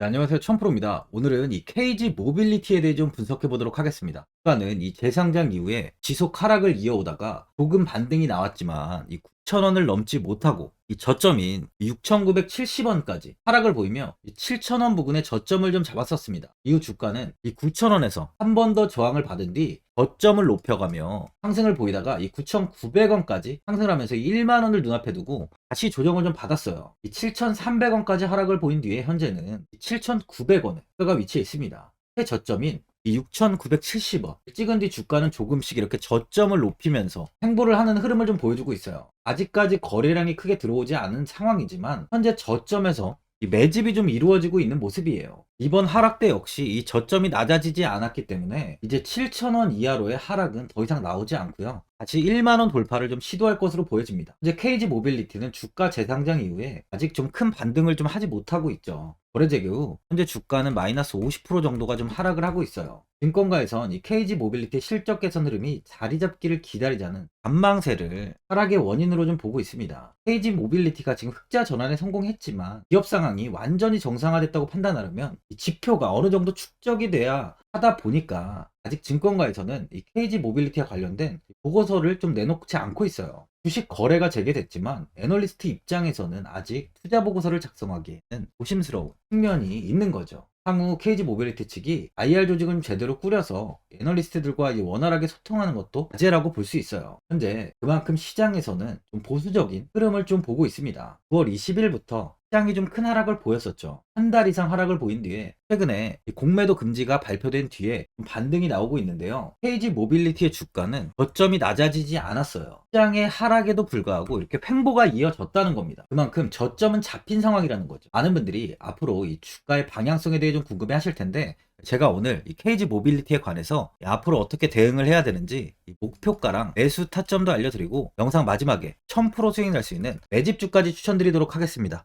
네, 안녕하세요. 천프로입니다. 오늘은 이 KG 모빌리티에 대해 좀 분석해 보도록 하겠습원니다 주가는 이 재상장 이후에 지속 하락을 이어오다가 조금 반등이 나왔지만 이 9,000원을 넘지 못하고 이 저점인 6,970원까지 하락을 보이며 7,000원 부근에 저점을 좀 잡았었습니다. 이후 주가는 이 9,000원에서 한 번 더 저항을 받은 뒤 저점을 높여가며 상승을 보이다가 이 9,900원까지 상승을 하면서 1만 원을 눈앞에 두고 다시 조정을 좀 받았어요. 이 7,300원까지 하락을 보인 뒤에 현재는 7,900원에 가 위치해 있습니다. 새 저점인 이 6,970원 찍은 뒤 주가는 조금씩 이렇게 저점을 높이면서 행보를 하는 흐름을 좀 보여주고 있어요. 아직까지 거래량이 크게 들어오지 않은 상황이지만 현재 저점에서 이 매집이 좀 이루어지고 있는 모습이에요. 이번 하락 때 역시 이 저점이 낮아지지 않았기 때문에 이제 7,000원 이하로의 하락은 더 이상 나오지 않고요. 다시 1만원 돌파를 좀 시도할 것으로 보여집니다. 이제 KG 모빌리티는 주가 재상장 이후에 아직 좀 큰 반등을 좀 하지 못하고 있죠. 거래 재개 후 현재 주가는 마이너스 50% 정도가 좀 하락을 하고 있어요. 증권가에선 이 KG 모빌리티 실적 개선 흐름이 자리 잡기를 기다리자는 반망세를 하락의 원인으로 좀 보고 있습니다. KG 모빌리티가 지금 흑자 전환에 성공했지만 기업 상황이 완전히 정상화됐다고 판단하려면 이 지표가 어느 정도 축적이 돼야 하다 보니까 아직 증권가에서는 이 KG 모빌리티와 관련된 보고서를 좀 내놓지 않고 있어요. 주식 거래가 재개됐지만 애널리스트 입장에서는 아직 투자 보고서를 작성하기에는 조심스러운 측면이 있는 거죠. 향후 KG 모빌리티 측이 IR 조직을 좀 제대로 꾸려서 애널리스트들과 원활하게 소통하는 것도 과제라고 볼 수 있어요. 현재 그만큼 시장에서는 좀 보수적인 흐름을 좀 보고 있습니다. 9월 20일부터 시장이 좀 큰 하락을 보였었죠. 한 달 이상 하락을 보인 뒤에 최근에 공매도 금지가 발표된 뒤에 반등이 나오고 있는데요. KG 모빌리티의 주가는 저점이 낮아지지 않았어요. 시장의 하락에도 불구하고 이렇게 횡보가 이어졌다는 겁니다. 그만큼 저점은 잡힌 상황이라는 거죠. 많은 분들이 앞으로 이 주가의 방향성에 대해 좀 궁금해 하실 텐데 제가 오늘 이 KG 모빌리티에 관해서 앞으로 어떻게 대응을 해야 되는지 목표가랑 매수 타점도 알려드리고 영상 마지막에 1000% 수익 날 수 있는 매집주까지 추천드리도록 하겠습니다.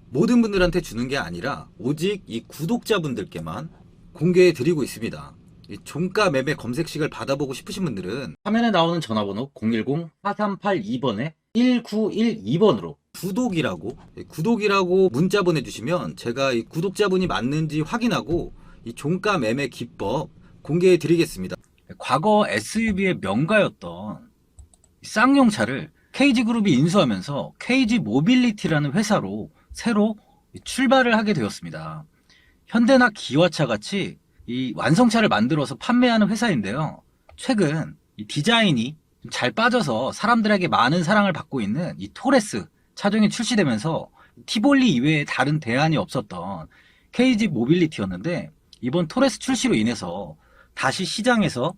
모든 분들한테 주는 게 아니라 오직 이 구독자분들께만 공개해 드리고 있습니다. 이 종가 매매 검색식을 받아보고 싶으신 분들은 화면에 나오는 전화번호 010-4382번에 1912번으로 구독이라고 구독이라고 문자 보내주시면 제가 이 구독자분이 맞는지 확인하고 이 종가 매매 기법 공개해 드리겠습니다. 과거 SUV의 명가였던 이 쌍용차를 KG그룹이 인수하면서 KG 모빌리티라는 회사로 새로 출발을 하게 되었습니다. 현대나 기아차 같이 이 완성차를 만들어서 판매하는 회사인데요. 최근 이 디자인이 좀잘 빠져서 사람들에게 많은 사랑을 받고 있는 이 토레스 차종이 출시되면서 티볼리 이외에 다른 대안이 없었던 KG 모빌리티였는데 이번 토레스 출시로 인해서 다시 시장에서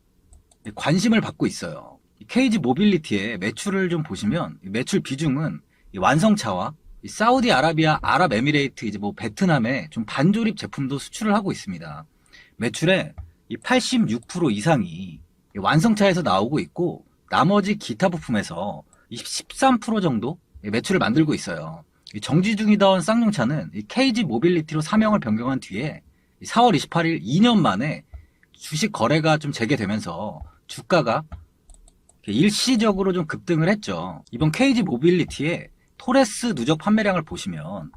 관심을 받고 있어요. 이 KG 모빌리티의 매출을 좀 보시면 이 매출 비중은 이 완성차와 이 사우디아라비아, 아랍에미레이트, 이제 뭐 베트남에 좀 반조립 제품도 수출을 하고 있습니다. 매출의 이86% 이상이 이 완성차에서 나오고 있고 나머지 기타 부품에서 13% 정도 이 매출을 만들고 있어요. 이 정지 중이던 쌍용차는 이 KG 모빌리티로 사명을 변경한 뒤에 이 4월 28일 2년 만에 주식 거래가 좀 재개되면서 주가가 일시적으로 좀 급등을 했죠. 이번 KG 모빌리티의 토레스 누적 판매량을 보시면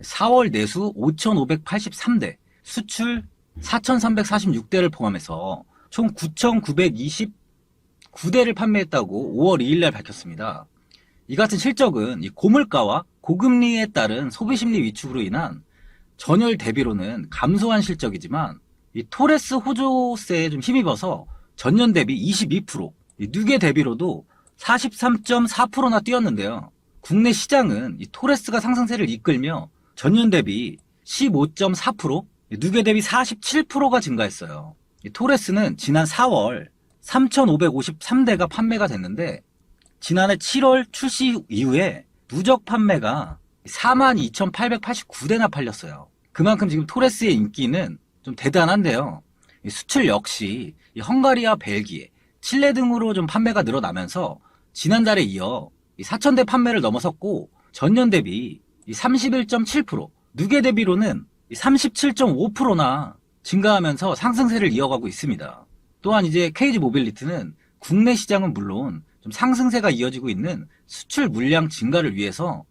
4월 내수 5,583대, 수출 4,346대를 포함해서 총 9,929대를 판매했다고 5월 2일 날 밝혔습니다. 이 같은 실적은 이 고물가와 고금리에 따른 소비 심리 위축으로 인한 전열 대비로는 감소한 실적이지만 이 토레스 호조세에 좀 힘입어서 전년 대비 22%, 이 누계 대비로도 43.4%나 뛰었는데요. 국내 시장은 이 토레스가 상승세를 이끌며 전년 대비 15.4%, 이 누계 대비 47%가 증가했어요. 이 토레스는 지난 4월 3,553대가 판매가 됐는데 지난해 7월 출시 이후에 누적 판매가 42,889대나 팔렸어요. 그만큼 지금 토레스의 인기는 좀 대단한데요. 이 수출 역시 이 헝가리와 벨기에, 칠레 등으로 좀 판매가 늘어나면서 지난달에 이어 4,000대 판매를 넘어섰고 전년 대비 31.7%, 누계 대비로는 37.5%나 증가하면서 상승세를 이어가고 있습니다. 또한 이제 KG 모빌리티는 국내 시장은 물론 좀 상승세가 이어지고 있는 수출 물량 증가를 위해서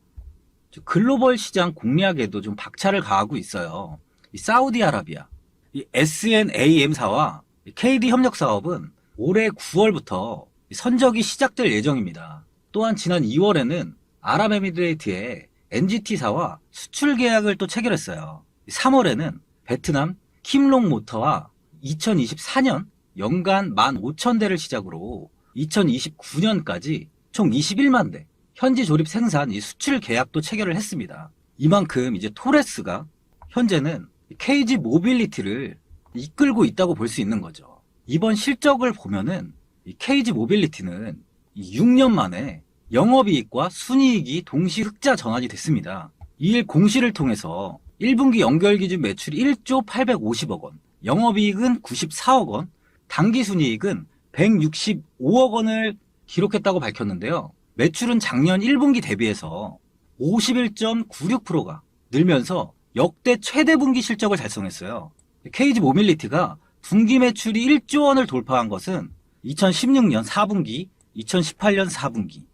글로벌 시장 공략에도 좀 박차를 가하고 있어요. 이 사우디아라비아, 이 SNAM사와 KD 협력 사업은 올해 9월부터 선적이 시작될 예정입니다. 또한 지난 2월에는 아랍에미레이트의 NGT사와 수출 계약을 또 체결했어요. 3월에는 베트남 킴롱 모터와 2024년 연간 15,000대를 시작으로 2029년까지 총 21만 대 현지 조립 생산 이 수출 계약도 체결을 했습니다. 이만큼 이제 토레스가 현재는 KG 모빌리티를 이끌고 있다고 볼 수 있는 거죠. 이번 실적을 보면은 이 KG 모빌리티는 이 6년 만에 영업이익과 순이익이 동시 흑자 전환이 됐습니다. 이 일 공시를 통해서 1분기 연결 기준 매출이 1조 850억 원, 영업이익은 94억 원, 당기순이익은 165억 원을 기록했다고 밝혔는데요. 매출은 작년 1분기 대비해서 51.96%가 늘면서 역대 최대 분기 실적을 달성했어요. KG 모빌리티가 분기 매출이 1조 원을 돌파한 것은 2016년 4분기, 2018년 4분기,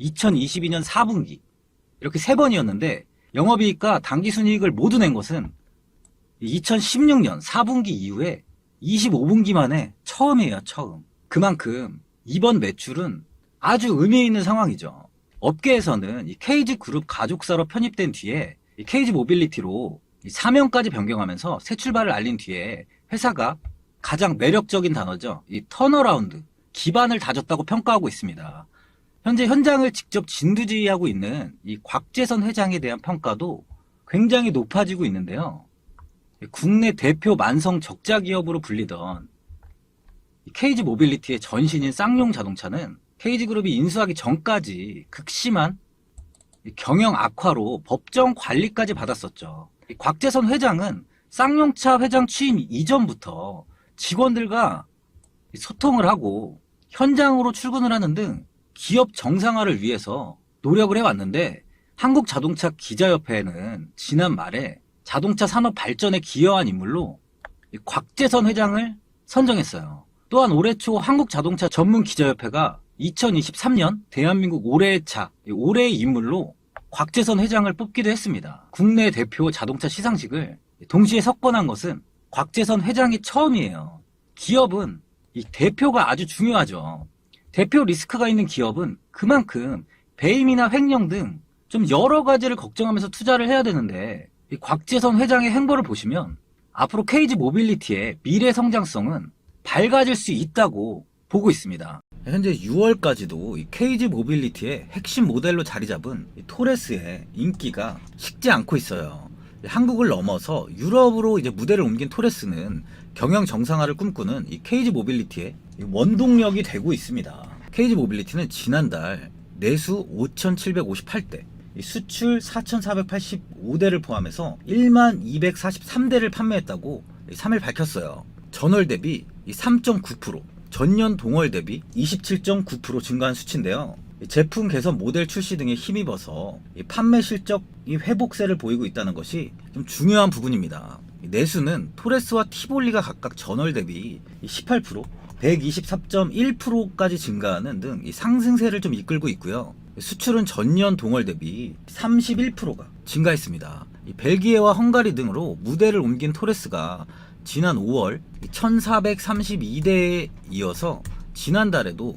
2022년 4분기 이렇게 세 번이었는데 영업이익과 당기순이익을 모두 낸 것은 2016년 4분기 이후에 25분기 만에 처음이에요, 처음. 그만큼 이번 매출은 아주 의미 있는 상황이죠. 업계에서는 이 KG 그룹 가족사로 편입된 뒤에 이 KG 모빌리티로 이 사명까지 변경하면서 새 출발을 알린 뒤에 회사가 가장 매력적인 단어죠. 이 턴어라운드, 기반을 다졌다고 평가하고 있습니다. 현재 현장을 직접 진두지휘하고 있는 이 곽재선 회장에 대한 평가도 굉장히 높아지고 있는데요. 국내 대표 만성 적자 기업으로 불리던 이 KG 모빌리티의 전신인 쌍용 자동차는 KG 그룹이 인수하기 전까지 극심한 이 경영 악화로 법정 관리까지 받았었죠. 이 곽재선 회장은 쌍용차 회장 취임 이전부터 직원들과 이 소통을 하고 현장으로 출근을 하는 등 기업 정상화를 위해서 노력을 해왔는데 한국자동차 기자협회는 지난 말에 자동차 산업 발전에 기여한 인물로 이 곽재선 회장을 선정했어요. 또한 올해 초 한국자동차 전문 기자협회가 2023년 대한민국 올해의 차, 이 올해의 인물로 곽재선 회장을 뽑기도 했습니다. 국내 대표 자동차 시상식을 동시에 석권한 것은 곽재선 회장이 처음이에요. 기업은 이 대표가 아주 중요하죠. 대표 리스크가 있는 기업은 그만큼 배임이나 횡령 등 좀 여러 가지를 걱정하면서 투자를 해야 되는데 이 곽재선 회장의 행보를 보시면 앞으로 KG 모빌리티의 미래 성장성은 밝아질 수 있다고 보고 있습니다. 현재 6월까지도 이 KG 모빌리티의 핵심 모델로 자리 잡은 이 토레스의 인기가 식지 않고 있어요. 한국을 넘어서 유럽으로 이제 무대를 옮긴 토레스는 경영 정상화를 꿈꾸는 이 KG 모빌리티의 이 원동력이 되고 있습니다. KG 모빌리티는 지난달 내수 5,758대, 이 수출 4,485대를 포함해서 1만 243대를 판매했다고 3일 밝혔어요. 전월 대비 3.9%, 전년 동월 대비 27.9% 증가한 수치인데요. 이 제품 개선 모델 출시 등에 힘입어서 이 판매 실적이 회복세를 보이고 있다는 것이 좀 중요한 부분입니다. 이 내수는 토레스와 티볼리가 각각 전월 대비 18%, 123.1%까지 증가하는 등이 상승세를 좀 이끌고 있고요. 수출은 전년 동월 대비 31%가 증가했습니다. 이 벨기에와 헝가리 등으로 무대를 옮긴 토레스가 지난 5월 1432대에 이어서 지난달에도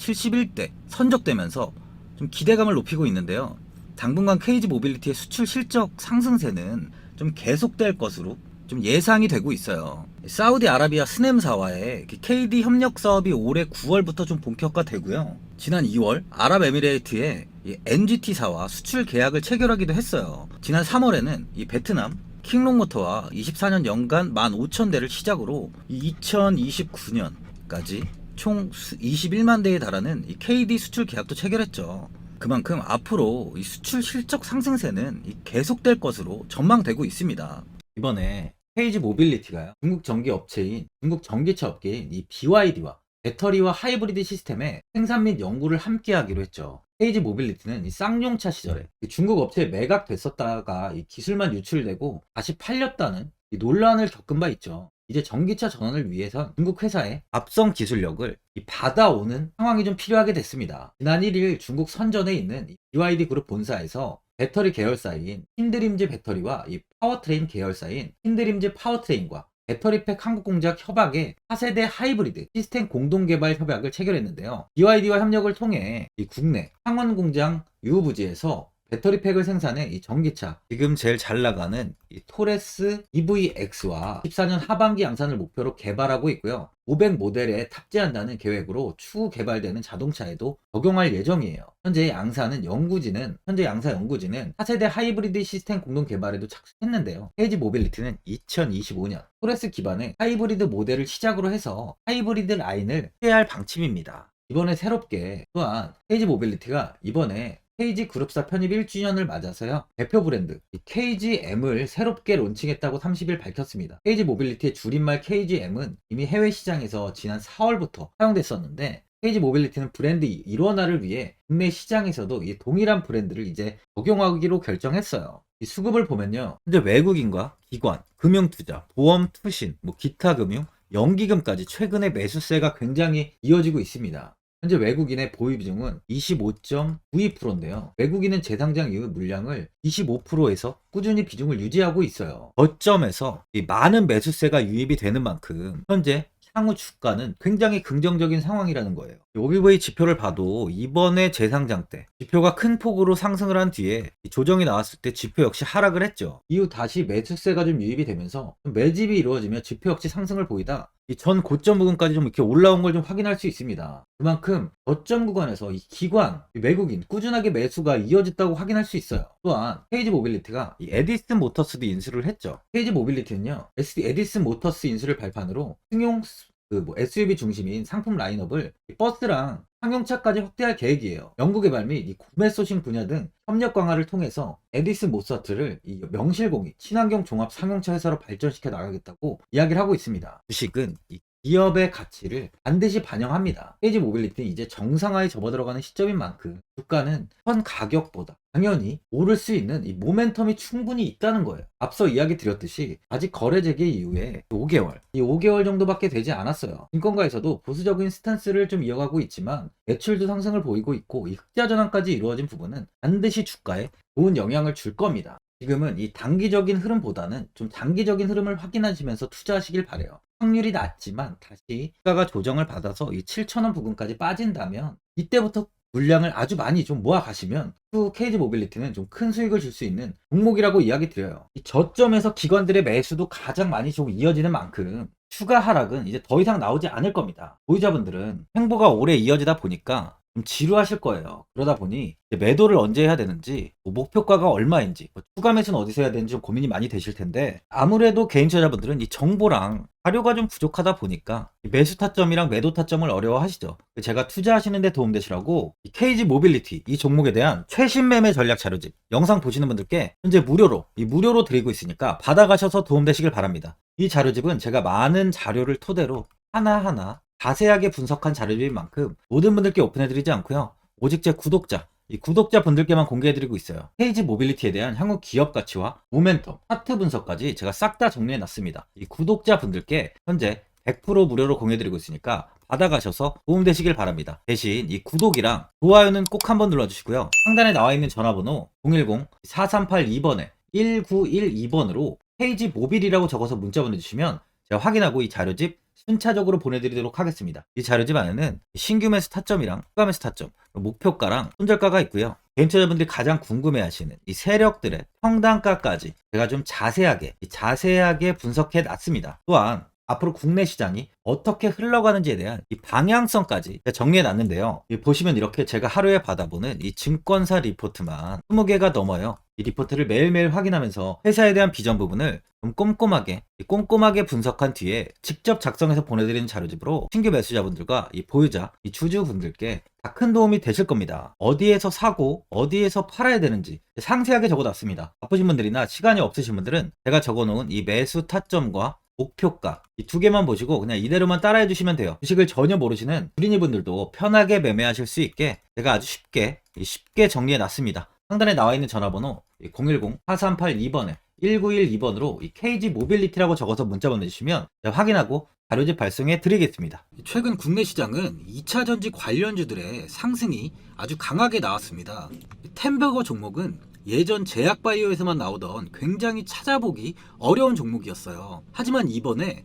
871대 선적되면서 좀 기대감을 높이고 있는데요. 당분간 KG 모빌리티의 수출 실적 상승세는 좀 계속될 것으로 좀 예상이 되고 있어요. 사우디아라비아 스넴사와의 KD 협력 사업이 올해 9월부터 좀 본격화되고요. 지난 2월 아랍에미레이트의 이 NGT사와 수출 계약을 체결하기도 했어요. 지난 3월에는 이 베트남 킹롱모터와 24년 연간 15,000대를 시작으로 2029년까지 총 21만 대에 달하는 이 KD 수출 계약도 체결했죠. 그만큼 앞으로 이 수출 실적 상승세는 이 계속될 것으로 전망되고 있습니다. 이번에 페이지 모빌리티가요. 중국 전기 업체인 중국 전기차 업계인 이 BYD와 배터리와 하이브리드 시스템의 생산 및 연구를 함께 하기로 했죠. 페이지 모빌리티는 이 쌍용차 시절에 이 중국 업체에 매각됐었다가 이 기술만 유출되고 다시 팔렸다는 이 논란을 겪은 바 있죠. 이제 전기차 전환을 위해선 중국 회사의 앞선 기술력을 이 받아오는 상황이 좀 필요하게 됐습니다. 지난 1일 중국 선전에 있는 이 BYD 그룹 본사에서 배터리 계열사인 힌드림즈 배터리와 이 파워트레인 계열사인 힌드림즈 파워트레인과 배터리팩 한국공작 협약의 4세대 하이브리드 시스템 공동개발 협약을 체결했는데요. BYD와 협력을 통해 이 국내 창원 공장 유부지에서 배터리팩을 생산해 이 전기차 지금 제일 잘 나가는 이 토레스 EVX와 14년 하반기 양산을 목표로 개발하고 있고요. 500 모델에 탑재한다는 계획으로 추후 개발되는 자동차에도 적용할 예정이에요. 현재 양사는 연구진은 현재 양사 연구진은 4세대 하이브리드 시스템 공동 개발에도 착수했는데요. 헤이지 모빌리티는 2025년 토레스 기반의 하이브리드 모델을 시작으로 해서 하이브리드 라인을 확대할 방침입니다. 이번에 새롭게 또한 헤이지 모빌리티가 이번에 KG 그룹사 편입 1주년을 맞아서요. 대표 브랜드 이 KGM을 새롭게 론칭했다고 30일 밝혔습니다. KG 모빌리티의 줄임말 KGM은 이미 해외 시장에서 지난 4월부터 사용됐었는데 KG 모빌리티는 브랜드 일원화를 위해 국내 시장에서도 이 동일한 브랜드를 이제 적용하기로 결정했어요. 이 수급을 보면요. 현재 외국인과 기관, 금융투자, 보험, 투신, 뭐 기타 금융, 연기금까지 최근에 매수세가 굉장히 이어지고 있습니다. 현재 외국인의 보유 비중은 25.92%인데요. 외국인은 재상장 이후 물량을 25%에서 꾸준히 비중을 유지하고 있어요. 저점에서 이 많은 매수세가 유입이 되는 만큼 현재 향후 주가는 굉장히 긍정적인 상황이라는 거예요. OBV 지표를 봐도 이번에 재상장 때 지표가 큰 폭으로 상승을 한 뒤에 이 조정이 나왔을 때 지표 역시 하락을 했죠. 이후 다시 매수세가 좀 유입이 되면서 좀 매집이 이루어지며 지표 역시 상승을 보이다 이 전 고점 부근까지 좀 이렇게 올라온 걸 좀 확인할 수 있습니다. 그만큼 저점 구간에서 이 기관, 이 외국인 꾸준하게 매수가 이어졌다고 확인할 수 있어요. 또한 페이지 모빌리티가 이 에디슨 모터스도 인수를 했죠. 페이지 모빌리티는요, 에디슨 모터스 인수를 발판으로 승용 그뭐 SUV 중심인 상품 라인업을 이 버스랑 상용차까지 확대할 계획이에요. 연구 개발 및 이 구매 소싱 분야 등 협력 강화를 통해서 에디슨 모터스를 이 명실공히 친환경 종합 상용차 회사로 발전시켜 나가겠다고 이야기를 하고 있습니다. 주식은 이 기업의 가치를 반드시 반영합니다. 페이지 모빌리티는 이제 정상화에 접어들어가는 시점인 만큼 주가는 현 가격보다 당연히 오를 수 있는 이 모멘텀이 충분히 있다는 거예요. 앞서 이야기 드렸듯이 아직 거래 재개 이후에 5개월, 이 5개월 정도밖에 되지 않았어요. 증권가에서도 보수적인 스탠스를 좀 이어가고 있지만 매출도 상승을 보이고 있고 이 흑자 전환까지 이루어진 부분은 반드시 주가에 좋은 영향을 줄 겁니다. 지금은 이 단기적인 흐름보다는 좀 장기적인 흐름을 확인하시면서 투자하시길 바래요. 확률이 낮지만 다시 주가가 조정을 받아서 이 7,000원 부근까지 빠진다면 이때부터 물량을 아주 많이 좀 모아 가시면 후 케이지 모빌리티는 좀 큰 수익을 줄 수 있는 종목이라고 이야기 드려요. 이 저점에서 기관들의 매수도 가장 많이 좀 이어지는 만큼 추가 하락은 이제 더 이상 나오지 않을 겁니다. 보유자분들은 행보가 오래 이어지다 보니까 좀 지루하실 거예요. 그러다 보니 매도를 언제 해야 되는지, 뭐 목표가가 얼마인지, 뭐 추가 매수는 어디서 해야 되는지 좀 고민이 많이 되실 텐데 아무래도 개인 투자자분들은 이 정보랑 자료가 좀 부족하다 보니까 이 매수 타점이랑 매도 타점을 어려워하시죠. 제가 투자하시는데 도움되시라고 이 KG 모빌리티 이 종목에 대한 최신 매매 전략 자료집 영상 보시는 분들께 현재 무료로 이 무료로 드리고 있으니까 받아가셔서 도움되시길 바랍니다. 이 자료집은 제가 많은 자료를 토대로 하나하나 자세하게 분석한 자료집인 만큼 모든 분들께 오픈해드리지 않고요. 오직 제 구독자, 이 구독자 분들께만 공개해드리고 있어요. 페이지 모빌리티에 대한 향후 기업 가치와 모멘텀, 차트 분석까지 제가 싹 다 정리해놨습니다. 이 구독자 분들께 현재 100% 무료로 공유해드리고 있으니까 받아가셔서 도움되시길 바랍니다. 대신 이 구독이랑 좋아요는 꼭 한번 눌러주시고요. 상단에 나와 있는 전화번호 010-4382번에 1912번으로 페이지 모빌이라고 적어서 문자 보내주시면 제가 확인하고 이 자료집 순차적으로 보내드리도록 하겠습니다. 이 자료집 안에는 신규 매수 타점이랑 추가 매수 타점, 목표가랑 손절가가 있고요. 개인 투자자분들이 가장 궁금해하시는 이 세력들의 평단가까지 제가 좀 자세하게 자세하게 분석해 놨습니다. 또한 앞으로 국내 시장이 어떻게 흘러가는지에 대한 이 방향성까지 정리해 놨는데요. 보시면 이렇게 제가 하루에 받아보는 이 증권사 리포트만 20개가 넘어요. 이 리포트를 매일매일 확인하면서 회사에 대한 비전 부분을 좀 꼼꼼하게 꼼꼼하게 분석한 뒤에 직접 작성해서 보내드리는 자료집으로 신규 매수자분들과 이 보유자, 이 주주분들께 다 큰 도움이 되실 겁니다. 어디에서 사고 어디에서 팔아야 되는지 상세하게 적어놨습니다. 바쁘신 분들이나 시간이 없으신 분들은 제가 적어놓은 이 매수 타점과 목표가 이 두 개만 보시고 그냥 이대로만 따라해 주시면 돼요. 주식을 전혀 모르시는 구린이 분들도 편하게 매매하실 수 있게 제가 아주 쉽게 쉽게 정리해 놨습니다. 상단에 나와 있는 전화번호 010-4382번에 1912번으로 이 KG 모빌리티라고 적어서 문자 보내주시면 확인하고 자료집 발송해 드리겠습니다. 최근 국내 시장은 2차 전지 관련주들의 상승이 아주 강하게 나왔습니다. 템버거 종목은 예전 제약바이오에서만 나오던 굉장히 찾아보기 어려운 종목이었어요. 하지만 이번에